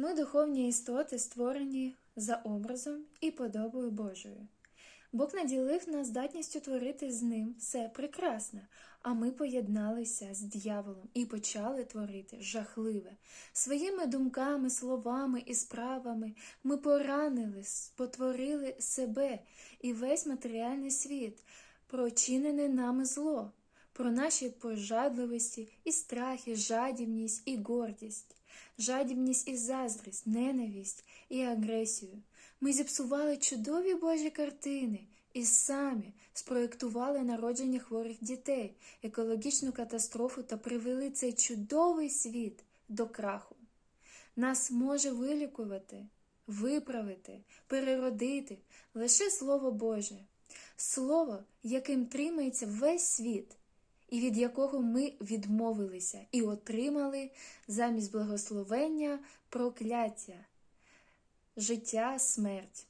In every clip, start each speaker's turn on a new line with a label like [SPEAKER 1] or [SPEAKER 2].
[SPEAKER 1] Ми духовні істоти, створені за образом і подобою Божою. Бог наділив нас здатністю творити з ним все прекрасне, а ми поєдналися з дьяволом і почали творити жахливе. Своїми думками, словами і справами ми поранили, спотворили себе і весь матеріальний світ, про чинене нами зло, про наші пожадливості і страхи, жадібність і гордість, жадібність і заздрість, ненависть і агресію. Ми зіпсували чудові Божі картини і самі спроєктували народження хворих дітей, екологічну катастрофу та привели цей чудовий світ до краху. Нас може вилікувати, виправити, переродити лише Слово Боже, Слово, яким тримається весь світ, і від якого ми відмовилися і отримали замість благословення прокляття життя, смерть.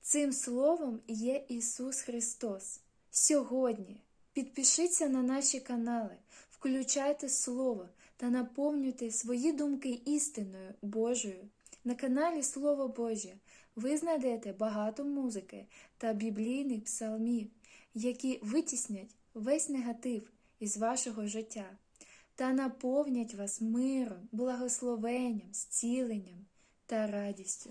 [SPEAKER 1] Цим словом є Ісус Христос. Сьогодні підпишіться на наші канали, включайте Слово та наповнюйте свої думки істиною Божою. На каналі Слово Боже ви знайдете багато музики та біблійних псалмів, які витіснять весь негатив із вашого життя та наповнять вас миром, благословенням, зціленням та радістю.